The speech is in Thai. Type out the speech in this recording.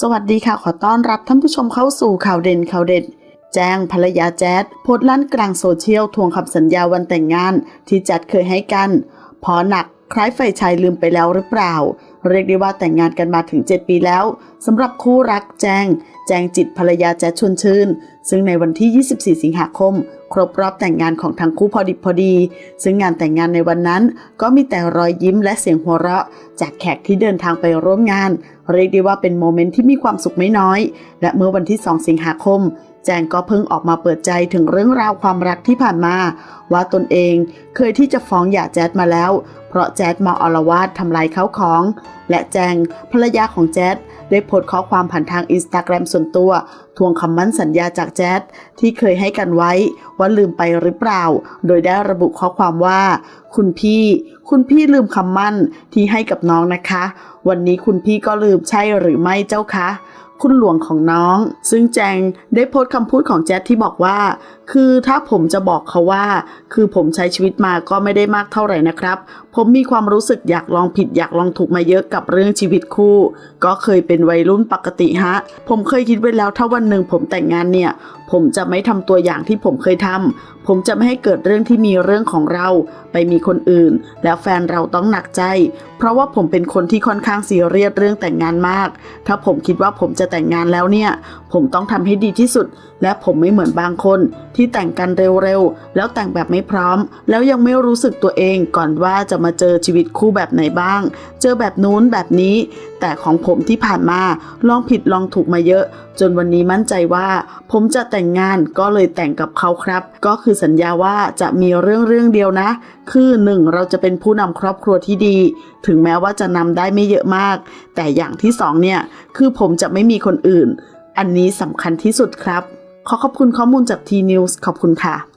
สวัสดีค่ะ ขอต้อนรับท่านผู้ชมเข้าสู่ข่าวเด่นข่าวเด็ด แจ้งภรรยาแจ๊ดโพสต์ลั่นกลางโซเชียลทวงคำสัญญาวันแต่งงาน ที่แจ๊ดเคยให้กัน พอหนักคล้ายไฟชายลืมไปแล้วหรือเปล่า เรียกได้ว่าแต่งงานกันมาถึง 7 ปีแล้วสำหรับคู่รักแจง แจงจิตภรรยาแจ๊ดชวนชื่นซึ่งในวันที่ 24 สิงหาคม ครบรอบแต่งงานของทั้งคู่พอดิบพอดี ซึ่งงานแต่งงานในวันนั้นก็มีแต่รอยยิ้มและเสียงหัวเราะ จากแขกที่เดินทางไปร่วมงาน เรียกได้ว่าเป็นโมเมนต์ที่มีความสุขไม่น้อย และเมื่อวันที่ 2 สิงหาคม แจงก็เพิ่งออกมาเปิดใจถึงเรื่องราวความรักที่ผ่านมา ว่าตนเองเคยที่จะฟ้องหย่าแจ๊ดมาแล้ว เพราะแจ๊ดมาอารวาสทำลายเขาของ และแจงภรรยาของแจ๊ดได้โพสต์ข้อความผ่านทางอินสตาแกรมส่วนตัว ทวงคำมั่นสัญญาจากแจ๊ดที่เคยให้กันไว้ว่าลืมไปหรือเปล่า โดยได้ระบุข้อความว่า คุณพี่ คุณพี่ลืมคำมั่นที่ให้กับน้องนะคะ วันนี้คุณพี่ก็ลืมใช่หรือไม่เจ้าคะคุณหลวงของน้อง ซึ่งแจงได้โพสต์คำพูดของแจ๊ดที่บอกว่า คือถ้าผมจะบอกเขาว่า คือผมใช้ชีวิตมาก็ไม่ได้มากเท่าไหร่นะครับผมมีความรู้สึกอยากลองผิดอยากลองถูกมาเยอะกับเรื่องชีวิตคู่ ก็เคยเป็นวัยรุ่นปกติฮะ ผมเคยคิดไว้แล้วถ้าวันหนึ่งผมแต่งงานเนี่ย ผมจะไม่ทำตัวอย่างที่ผมเคยทำผมจะไม่ให้เกิดเรื่องที่มีเรื่องของเรา ไปมีคนอื่น แล้วแฟนเราต้องหนักใจ เพราะว่าผมเป็นคนที่ค่อนข้างซีเรียสเรื่องแต่งงานมาก ถ้าผมคิดว่าผมจะแต่งงานแล้วเนี่ย ผมต้องทำให้ดีที่สุด และผมไม่เหมือนบางคน ที่แต่งกันเร็วๆแล้วแต่งแบบไม่พร้อม แล้วยังไม่รู้สึกตัวเองก่อนว่าจะมาเจอชีวิตคู่แบบไหนบ้าง เจอแบบนู้นแบบนี้ แต่ของผมที่ผ่านมาลองผิดลองถูกมาเยอะ จนวันนี้มั่นใจว่า ผมจะแต่งงานก็เลยแต่งกับเขาครับ ก็คือสัญญาว่าจะมีเรื่องเรื่องเดียวนะ คือหนึ่งเราจะเป็นผู้นำครอบครัวที่ดี ถึงแม้ว่าจะนำได้ไม่เยอะมาก แต่อย่างที่สองเนี่ยคือผมจะไม่มีคนอื่น อันนี้สำคัญที่สุดครับ ขอขอบคุณข้อมูลจาก T News ขอบคุณค่ะ